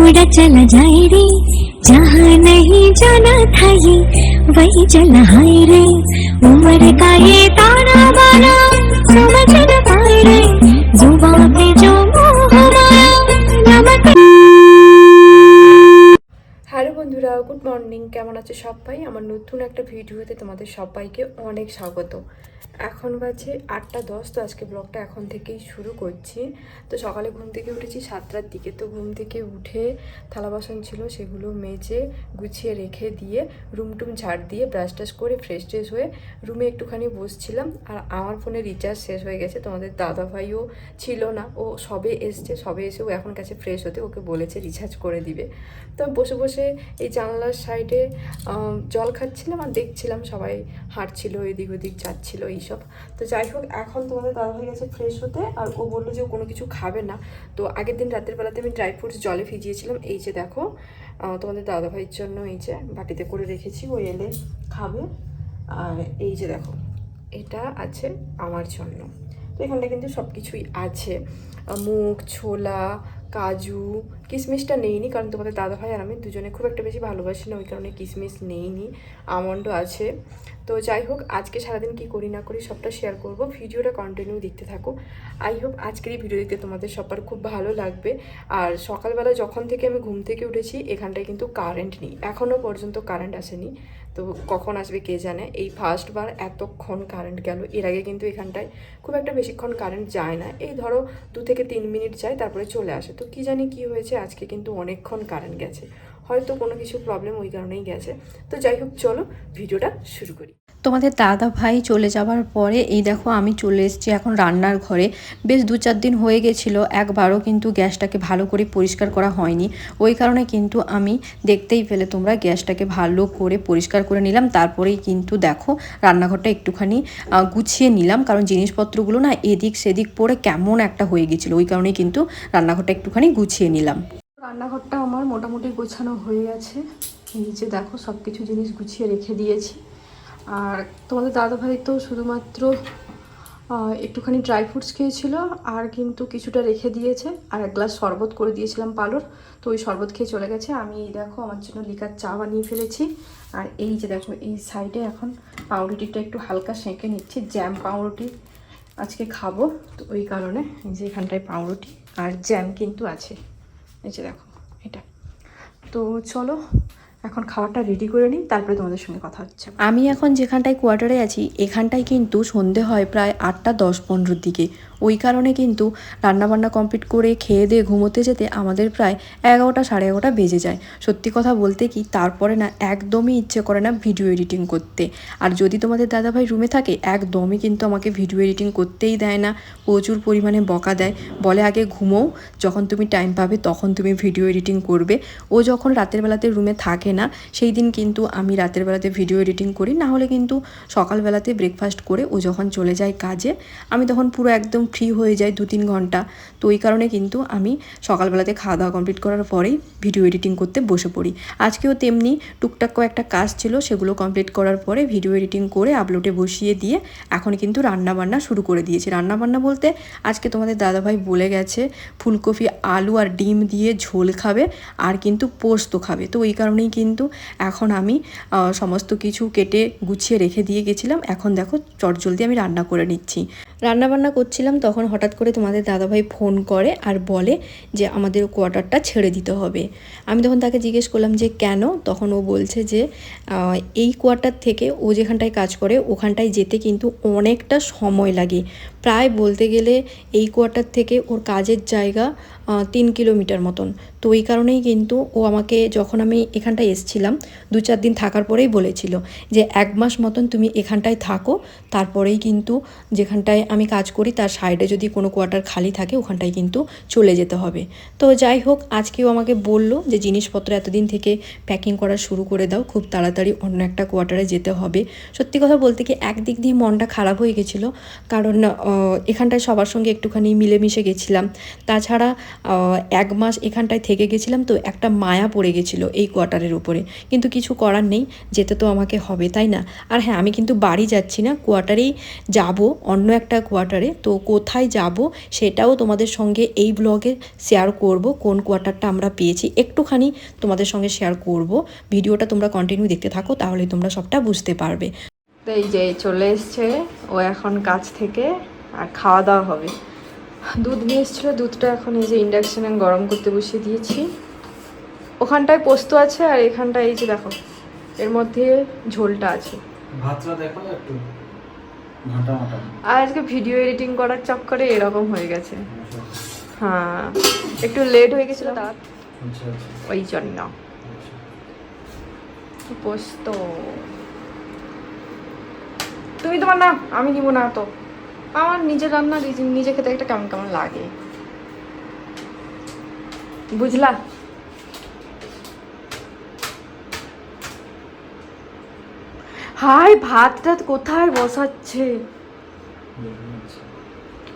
उड़ा चला जाए रे। जहाँ नहीं जाना था ये, वही चला हाय रे। उम्र का ये কেমন আছে সবাই? আমার নতুন একটা ভিডিওতে তোমাদের সবাইকে অনেক স্বাগত। এখন বাজে আটটা দশ, তো আজকে ব্লগটা এখন থেকেই শুরু করছি। তো সকালে ঘুম থেকে উঠেছি, সাতটার দিকে। তো ঘুম থেকে উঠে থালা বাসন ছিল, সেগুলো মেজে, গুছিয়ে রেখে দিয়ে রুম টুম ঝাড় দিয়ে ব্রাশ টাশ করে ফ্রেশ ট্রেশ হয়ে রুমে একটুখানি বসছিলাম। আর আমার ফোনে রিচার্জ শেষ হয়ে গেছে। তোমাদের দাদা ভাইও ছিল না। ও সবে এসছে, সবে এসে ও এখন কাছে ফ্রেশ হতে ওকে বলেছে রিচার্জ করে দিবে। তো বসে বসে এই জানলার সাইডে জল খাচ্ছিলাম আর দেখছিলাম সবাই হাঁটছিল, এদিক ওদিক যাচ্ছিল, এইসব। তো যাই হোক, এখন তোমাদের দাদা হয়ে গেছে ফ্রেশ হতে আর ও বলল যে কোনো কিছু খাবে না। তো আগের দিন রাতের বেলাতে আমি ড্রাই ফ্রুটস জলে ভিজিয়েছিলাম। এই যে দেখো তোমাদের দাদা ভাইয়ের জন্য এই যে বাটিতে করে রেখেছি, ও এলে খাবে। আর এই যে দেখো, এটা আছে আমার জন্য। তো এখানটা কিন্তু সব কিছুই আছে মুগ, ছোলা কাজু কিশমিশটা নেইনি কারণ তোমাদের দাদা ভাই আর আমি দুজনে খুব একটা বেশি ভালোবাসি না, ওই কারণে কিশমিশ নেইনি আমন্ডও আছে। তো যাই হোক, আজকে সারাদিন কি করি না করি সবটা শেয়ার করব, ভিডিওটা কন্টিনিউ দেখতে থাকো। আই হোপ আজকের এই ভিডিও দেখতে তোমাদের সবার খুব ভালো লাগবে। আর সকালবেলা যখন থেকে আমি ঘুম থেকে উঠেছি, এখানটায় কিন্তু কারেন্ট নেই এখনও পর্যন্ত কারেন্ট আসেনি। তো কখন আসবে কে জানে? এই ফার্স্টবার এতক্ষণ কারেন্ট গেল। এর আগে কিন্তু এখানটায় খুব একটা বেশিক্ষণ কারেন্ট যায় না। এই ধরো দু থেকে তিন মিনিট যায়, তারপরে চলে আসে। তো কি জানি কি হয়েছে, আজকে কিন্তু অনেকক্ষণ কারেন্ট গেছে। হয়তো কোনো কিছু প্রবলেম ওই কারণেই গেছে। তো যাই হোক, চলো ভিডিওটা শুরু করি। তোমাদের দাদা ভাই চলে যাওয়ার পরে, এই দেখো আমি চলে এসেছি এখন রান্নার ঘরে। বেশ দু চার দিন হয়ে গেছিল, একবারও কিন্তু গ্যাসটাকে ভালো করে পরিষ্কার করা হয়নি। ওই কারণে কিন্তু আমি দেখতেই পেলে তোমরা গ্যাসটাকে ভালো করে পরিষ্কার করে নিলাম। তারপরেই কিন্তু দেখো রান্নাঘরটা একটুখানি গুছিয়ে নিলাম। কারণ জিনিসপত্রগুলো না এদিক সেদিক পড়ে কেমন একটা হয়ে গেছিল। ওই কারণেই কিন্তু রান্নাঘরটা একটুখানি গুছিয়ে নিলাম। রান্নাঘরটা আমার মোটামুটি গোছানো হয়ে গেছে। যে দেখো সব কিছু জিনিস গুছিয়ে রেখে দিয়েছি। আর তোমাদের দাদাভাই তো শুধুমাত্র একটুখানি ড্রাই ফ্রুটস খেয়েছিল, আর কিন্তু কিছুটা রেখে দিয়েছে। আর এক গ্লাস শরবত করে দিয়েছিলাম পালোর। তো ওই শরবত খেয়ে চলে গেছে। আমি এই দেখো, আমার জন্য লিকার চা বানিয়ে ফেলেছি। আর এই যে দেখো, এই সাইডে এখন পাউরুটিটা একটু হালকা সেঁকে নিচ্ছি, জ্যাম পাউরুটি আজকে খাব। তো ওই কারণে যে এখানটায় পাউরুটি আর জ্যাম কিন্তু আছে। এই যে দেখো, এটা। তো চলো, এখন খাবারটা রেডি করে নিই, তারপরে তোমাদের সঙ্গে কথা হচ্ছে। আমি এখন যেখানটায় কোয়ার্টারে আছি, এখানটায় কিন্তু সন্ধে হয় প্রায় আটটা দশ পনেরোর দিকে। ওই কারণে কিন্তু রান্নাবান্না কমপ্লিট করে খেয়ে দিয়ে ঘুমোতে যেতে আমাদের প্রায় এগারোটা সাড়ে এগারোটা বেজে যায়। সত্যি কথা বলতে কি, তারপরে না একদমই ইচ্ছে করে না ভিডিও এডিটিং করতে। আর যদি তোমাদের দাদাভাই রুমে থাকে, একদমই কিন্তু আমাকে ভিডিও এডিটিং করতেই দেয় না। প্রচুর পরিমাণে বকা দেয়। বলে, আগে ঘুমোও যখন তুমি টাইম পাবে, তখন তুমি ভিডিও এডিটিং করবে। ও যখন রাতের বেলাতে রুমে থাকে না, সেই দিন কিন্তু আমি রাতের বেলাতে ভিডিও এডিটিং করি। না হলে কিন্তু সকালবেলাতে ব্রেকফাস্ট করে ও যখন চলে যায় কাজে, আমি তখন পুরো একদম ফ্রি হয়ে যায় দু তিন ঘণ্টা। তো ওই কারণে কিন্তু আমি সকালবেলাতে খাওয়া দাওয়া কমপ্লিট করার পরেই ভিডিও এডিটিং করতে বসে পড়ি। আজকেও তেমনি টুকটাক কয়েকটা কাজ ছিল, সেগুলো কমপ্লিট করার পরে ভিডিও এডিটিং করে আপলোডে বসিয়ে দিয়ে এখন কিন্তু রান্নাবান্না শুরু করে দিয়েছি। রান্নাবান্না বলতে আজকে তোমাদের দাদাভাই বলে গেছে, ফুলকপি, আলু আর ডিম দিয়ে ঝোল খাবে আর কিন্তু পোস্ত খাবে। তো ওই কারণেই কিন্তু এখন আমি সমস্ত কিছু কেটে গুছিয়ে রেখে দিয়ে গেছিলাম। এখন দেখো চটজলদি আমি রান্না করে নিচ্ছি। রান্নাবান্না করছিলাম তখন হঠাৎ করে তোমাদের দাদাভাই ফোন করে আর বলে যে আমাদের কোয়ার্টারটা ছেড়ে দিতে হবে। আমি তখন তাকে জিজ্ঞেস করলাম যে কেন? তখন ও বলছে যে এই কোয়ার্টার থেকে ও যেখানটায় কাজ করে ওখানটায় যেতে কিন্তু অনেকটা সময় লাগে। প্রায় বলতে গেলে এই কোয়ার্টার থেকে ওর কাজের জায়গা তিন কিলোমিটার মতন। তো ওই কারণেই কিন্তু ও আমাকে যখন আমি এখানটায় এসছিলাম, দু চার দিন থাকার পরেই বলেছিল যে, এক মাস মতন তুমি এখানটায় থাকো, তারপরেই কিন্তু যেখানটায় আমি কাজ করি, তার সাইডে যদি কোনো কোয়ার্টার খালি থাকে, ওখানটায় কিন্তু চলে যেতে হবে। তো যাই হোক আজকেও আমাকে বলল যে, জিনিসপত্র এতদিন থেকে প্যাকিং করা শুরু করে দাও, খুব তাড়াতাড়ি অন্য একটা কোয়ার্টারে যেতে হবে। সত্যি কথা বলতে কি, একদিক দিয়ে মনটা খারাপ হয়ে গেছিল। কারণ এখানটায় সবার সঙ্গে একটুখানি মিলেমিশে গেছিলাম। তাছাড়া এক মাস এখানটায় থেকে গেছিলাম তো একটা মায়া পড়ে গেছিল এই কোয়ার্টারের উপরে। কিন্তু কিছু করার নেই, যেতে তো আমাকে হবে, তাই না? আর হ্যাঁ আমি কিন্তু বাড়ি যাচ্ছি না, কোয়ার্টারেই যাব, অন্য একটা কোয়ার্টারে। তো কোথায় যাব সেটাও তোমাদের সঙ্গে এই ব্লগে শেয়ার করব, কোন কোয়ার্টারটা আমরা পেয়েছি একটুখানি তোমাদের সঙ্গে শেয়ার করব। ভিডিওটা তোমরা কন্টিনিউ দেখতে থাকো, তাহলে তোমরা সবটা বুঝতে পারবে। তো এই যে চলে এসছে, ও এখন কাজ থেকে, আর খাওয়া দাওয়া হবে। দুধ নিয়ে এসেছিল দুধটা এখন এই যে ইন্ডাকশানে গরম করতে বসিয়ে দিয়েছি। ওখানটায় পোস্ত আছে আর এখানটায় এই যে দেখো এর মধ্যে ঝোলটা আছে। ভাতটা দেখো একটু আর আজকে ভিডিও এডিটিং করার চক্করে এরকম হয়ে গেছে। হ্যাঁ একটু লেট হয়ে গেছিল তার। আচ্ছা আচ্ছা। ওই জন্য। আচ্ছা। পোস্ত। তুমি তোমার না আমি নিব না তো। আমার নিজের রান্না নিজে- খেতে একটা কেমন কেমন লাগে বুঝলা হাই ভাত টাত কোথায় বসাচ্ছে।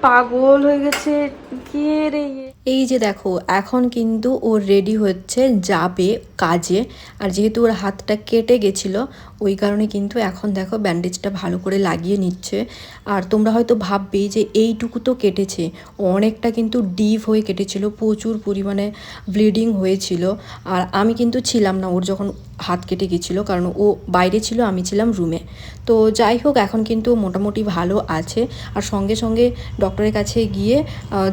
পাগল হয়ে গেছে, কে রে? এই যে দেখো, এখন কিন্তু ও রেডি হচ্ছে, যাবে কাজে আর যেহেতু ওর হাতটা কেটে গেছিল ওই কারণে কিন্তু এখন দেখো ব্যান্ডেজটা ভালো করে লাগিয়ে নিচ্ছে। আর তোমরা হয়তো ভাববে যে এইটুকু তো কেটেছে। অনেকটা কিন্তু ডিপ হয়ে কেটেছিল, প্রচুর পরিমাণে ব্লিডিং হয়েছিল। আর আমি কিন্তু ছিলাম না, ওর যখন হাত কেটে গেছিল, কারণ ও বাইরে ছিল, আমি ছিলাম রুমে তো যাই হোক, এখন কিন্তু মোটামুটি ভালো আছে। আর সঙ্গে সঙ্গে ডক্টরের কাছে গিয়ে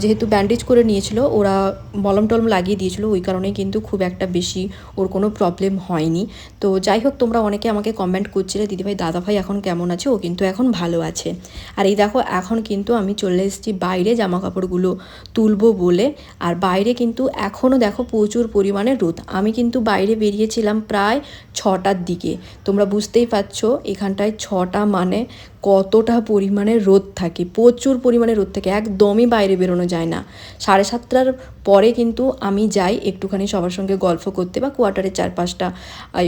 যেহেতু ব্যান্ডেজ করে নিয়েছিল, ওরা মলম টলম লাগিয়ে দিয়েছিল, ওই কারণে কিন্তু খুব একটা বেশি ওর কোনো প্রবলেম হয়নি। তো যাই হোক, তোমরা অনেকে আমাকে কমেন্ট করছিলে, দিদিভাই, দাদাভাই এখন কেমন আছে? ও কিন্তু এখন ভালো আছে। আর এই দেখো, এখন কিন্তু আমি চলে এসেছি বাইরে জামা কাপড়গুলো তুলবো বলে। আর বাইরে কিন্তু এখনও দেখো প্রচুর পরিমাণে রোদ। আমি কিন্তু বাইরে বেরিয়েছিলাম প্রায় ছটার দিকে। তোমরা বুঝতেই পারছ, এখানটায় ছটা মানে কতটা পরিমাণে রোদ থাকে, প্রচুর পরিমাণে রোদ থাকে, একদমই বাইরে বেরোনো যায় না। সাড়ে সাতটার পরে কিন্তু আমি যাই একটুখানি সবার সঙ্গে গল্প করতে বা কোয়ার্টারের চারপাশটা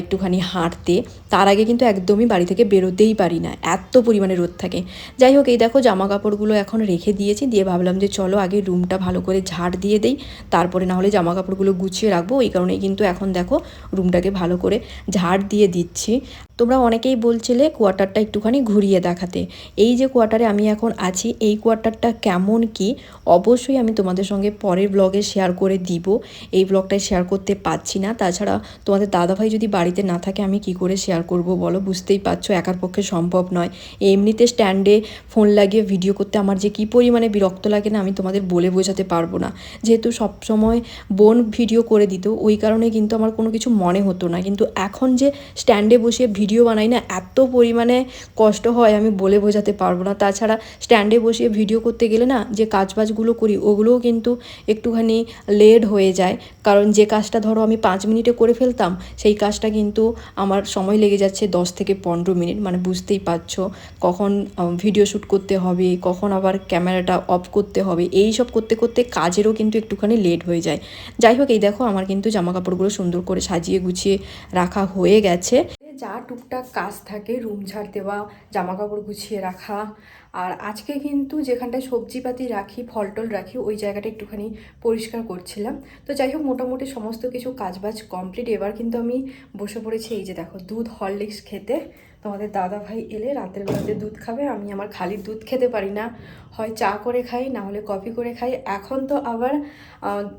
একটুখানি হাঁটতে। তার আগে কিন্তু একদমই বাড়ি থেকে বেরোতেই পারি না, এত পরিমাণে রোদ থাকে। যাই হোক, এই দেখো জামা কাপড়গুলো এখন রেখে দিয়েছি, দিয়ে ভাবলাম যে চলো আগে রুমটা ভালো করে ঝাড় দিয়ে দেই, তারপরে না হলে জামা কাপড়গুলো গুছিয়ে রাখব। এই কারণেই কিন্তু এখন দেখো রুমটাকে ভালো করে ঝাড় দিয়ে দিচ্ছি। তোমরা অনেকেই বলছিলে কোয়ার্টারটা একটুখানি ঘুরিয়ে দেখাতে। এই যে কোয়ার্টারে আমি এখন আছি, এই কোয়ার্টারটা কেমন কি, অবশ্যই আমি তোমাদের সঙ্গে পরের ব্লগে শেয়ার করে দিব। এই ব্লগটায় শেয়ার করতে পারছি না। তাছাড়া তোমাদের দাদাভাই যদি বাড়িতে না থাকে, আমি কি করে শেয়ার করব বলো? বুঝতেই পারছ, একার পক্ষে সম্ভব নয়। এমনিতে স্ট্যান্ডে ফোন লাগিয়ে ভিডিও করতে আমার যে কী পরিমাণে বিরক্ত লাগে না, আমি তোমাদের বলে বোঝাতে পারব না। যেহেতু সবসময় বোন ভিডিও করে দিত, ওই কারণে কিন্তু আমার কোনো কিছু মনে হতো না। কিন্তু এখন যে স্ট্যান্ডে বসে ভিডিও বানাই না, এত পরিমাণে কষ্ট হয়, আমি বলে বোঝাতে পারব না। তাছাড়া স্ট্যান্ডে বসিয়ে ভিডিও করতে গেলে না, যে কাজবাজগুলো করি, ওগুলোও কিন্তু একটুখানি লেট হয়ে যায়। কারণ যে কাজটা ধরো আমি পাঁচ মিনিটে করে ফেলতাম, সেই কাজটা কিন্তু আমার সময় লেগে যাচ্ছে দশ থেকে পনেরো মিনিট। মানে বুঝতেই পারছ কখন ভিডিও শ্যুট করতে হবে, কখন আবার ক্যামেরাটা অফ করতে হবে, এই সব করতে করতে কাজেরও কিন্তু একটুখানি লেট হয়ে যায়। যাই হোক, এই দেখো আমার কিন্তু জামা কাপড়গুলো সুন্দর করে সাজিয়ে গুছিয়ে রাখা হয়ে গেছে। যা টুকটাক কাজ থাকে, রুম ঝাড় দেওয়া জামা কাপড় গুছিয়ে রাখা। আর আজকে কিন্তু যেখানটায় সবজিপাতি রাখি ফল টল রাখি, ওই জায়গাটা একটুখানি পরিষ্কার করছিলাম। তো যাই হোক, মোটামুটি সমস্ত কিছু কাজবাজ কমপ্লিট। এবার কিন্তু আমি বসে পড়েছি এই যে দেখো, দুধ হরলিক্স খেতে। তোমাদের দাদা ভাই এলে রাতের বেলাতে দুধ খাবে, আমি আমার খালি দুধ খেতে পারি না। হয় চা করে খাই, না হলে কফি করে খাই। এখন তো আবার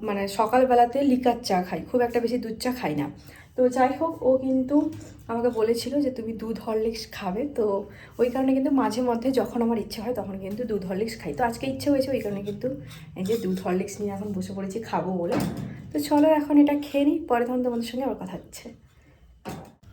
মানে সকালবেলাতে লিকার চা খাই, খুব একটা বেশি দুধ চা খাই না। তো যাই হোক, ও কিন্তু আমাকে বলেছিল যে তুমি দুধ হরলিক্স খাবে। তো ওই কারণে কিন্তু মাঝে মধ্যে যখন আমার ইচ্ছে হয় তখন কিন্তু দুধ হরলিক্স খাই। তো আজকে ইচ্ছে হয়েছে ওই কারণে কিন্তু এই যে দুধ হরলিক্স নিয়ে এখন বসে পড়েছি খাব বলে। তো চলো এখন এটা খেয়ে নিই, পরে তখন তোমাদের সঙ্গে আবার কথা হচ্ছে।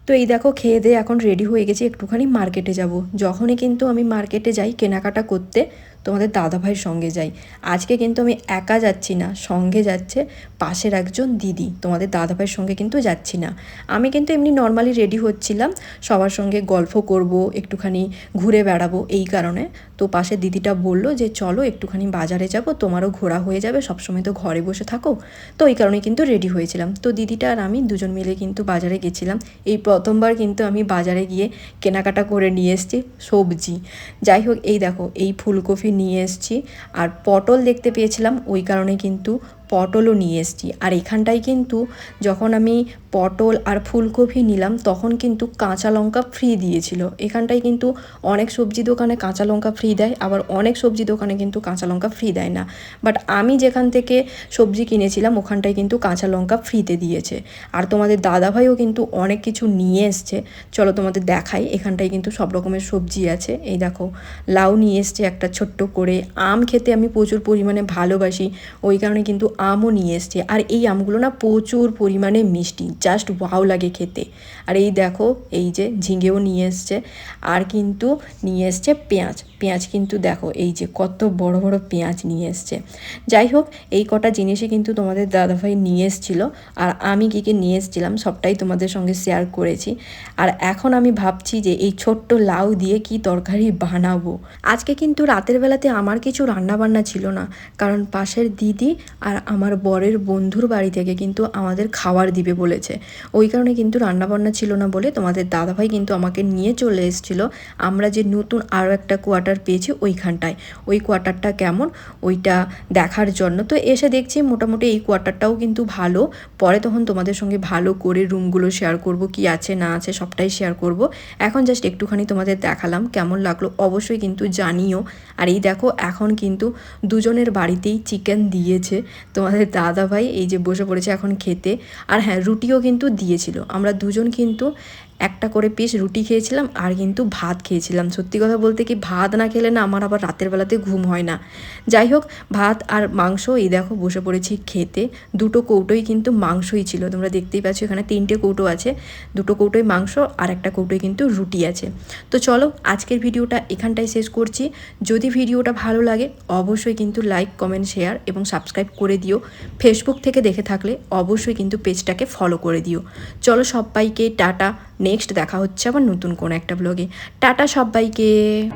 তো এই দেখো, খেয়ে দিয়ে এখন রেডি হয়ে গেছি, একটুখানি মার্কেটে যাব। যখনই কিন্তু আমি মার্কেটে যাই, কেনাকাটা করতে তোমাদের দাদাভাইয়ের সঙ্গে যাই। আজকে কিন্তু আমি একা যাচ্ছি না, সঙ্গে যাচ্ছে পাশের একজন দিদি। তোমাদের দাদাভাইয়ের সঙ্গে কিন্তু যাচ্ছি না। আমি কিন্তু এমনি নর্মালি রেডি হচ্ছিলাম, সবার সঙ্গে গল্প করব, একটুখানি ঘুরে বেড়াবো এই কারণে। তো পাশের দিদিটা বলল যে, চলো একটুখানি বাজারে যাব, তোমারও ঘোরা হয়ে যাবে, সবসময় তো ঘরে বসে থাকো। তো এই কারণে কিন্তু রেডি হয়েছিলাম। তো দিদিটা আর আমি দুজন মিলে কিন্তু বাজারে গেছিলাম। এই প্রথমবার কিন্তু আমি বাজারে গিয়ে কেনাকাটা করে নিয়ে এসেছি সবজি। যাই হোক, এই দেখো, এই ফুলকপি নিয়ে এসছি। আর পটল দেখতে পেয়েছিলাম, ওই কারণে কিন্তু পটলও নিয়ে এসছি। আর এখানটায় কিন্তু যখন আমি পটল আর ফুলকপি নিলাম, তখন কিন্তু কাঁচা লঙ্কা ফ্রি দিয়েছিল। এখানটায় কিন্তু অনেক সবজি দোকানে কাঁচা লঙ্কা ফ্রি দেয়, আবার অনেক সবজি দোকানে কিন্তু কাঁচা লঙ্কা ফ্রি দেয় না। বাট আমি যেখান থেকে সবজি কিনেছিলাম, ওখানটায় কিন্তু কাঁচা লঙ্কা ফ্রিতে দিয়েছে। আর তোমাদের দাদাভাইও কিন্তু অনেক কিছু নিয়ে এসছে। চলো তোমাদের দেখাই, এখানটায় কিন্তু সব রকমের সবজি আছে। এই দেখো, লাউ নিয়ে এসছে একটা ছোট্ট করে। আম খেতে আমি প্রচুর পরিমাণে ভালোবাসি, ওই কারণে কিন্তু আমও নিয়ে এসছে। আর এই আমগুলো না প্রচুর পরিমাণে মিষ্টি। জাস্ট ওয়াও লাগে খেতে। আর এই দেখো, এই যে ঝিঙেও নিয়ে এসছে। আর কিন্তু নিয়ে এসছে পেঁয়াজ। পেঁয়াজ কিন্তু দেখো, এই যে কত বড় বড় পেঁয়াজ নিয়ে এসছে। যাই হোক, এই কটা জিনিসই কিন্তু তোমাদের দাদাভাই নিয়ে এসছিল, আর আমি কী কী নিয়ে এসেছিলাম সবটাই তোমাদের সঙ্গে শেয়ার করেছি। আর এখন আমি ভাবছি যে এই ছোট্ট লাউ দিয়ে কি তরকারি বানাবো। আজকে কিন্তু রাতের বেলাতে আমার কিছু রান্না বান্না ছিল না, কারণ পাশের দিদি আর আমার বরের বন্ধুর বাড়ি থেকে কিন্তু আমাদের খাবার দিবে বলেছে। ওই কারণে কিন্তু রান্না বান্না ছিল না বলে তোমাদের দাদাভাই কিন্তু আমাকে নিয়ে চলে এসেছিল। আমরা যে নতুন আরও একটা কোয়ার্টার পেয়েছি ওইখানটায়। ওই কোয়ার্টারটা কেমন? ওইটা দেখার জন্য। তো এসে দেখছি মোটামুটি এই কোয়ার্টারটাও কিন্তু ভালো। পরে তখন তোমাদের সঙ্গে ভালো করে রুমগুলো শেয়ার করব, কি আছে, না আছে, সবটাই শেয়ার করব। এখন জাস্ট একটুখানি তোমাদের দেখালাম, কেমন লাগল অবশ্যই কিন্তু জানিও। আর এই দেখো, এখন কিন্তু দুজনের বাড়িতেই চিকেন দিয়েছে। তোমাদের দাদা ভাই এই যে বসে পড়েছে এখন খেতে। আর হ্যাঁ রুটিও কিন্তু দিয়েছিল। আমরা দুজন কিন্তু একটা করে পিস রুটি খেয়েছিলাম আর কিন্তু ভাত খেয়েছিলাম। সত্যি কথা বলতে কি ভাত না খেলে না আমার আবার রাতের বেলাতে ঘুম হয় না। যাই হোক, ভাত আর মাংস, এই দেখো বসে পড়েছি খেতে। দুটো কৌটোই কিন্তু মাংসই ছিল। তোমরা দেখতেই পাচ্ছ এখানে তিনটে কৌটো আছে। দুটো কৌটোই মাংস আর একটা কৌটোই কিন্তু রুটি আছে। তো চলো, আজকের ভিডিওটা এখানটায় শেষ করছি। যদি ভিডিওটা ভালো লাগে, অবশ্যই কিন্তু লাইক কমেন্ট শেয়ার এবং সাবস্ক্রাইব করে দিও। ফেসবুক থেকে দেখে থাকলে অবশ্যই কিন্তু পেজটাকে ফলো করে দিও। চলো সবাইকে টাটা। নেক্সট দেখা হচ্ছে আবার নতুন কোনো একটা ব্লগে। টাটা সবাইকে।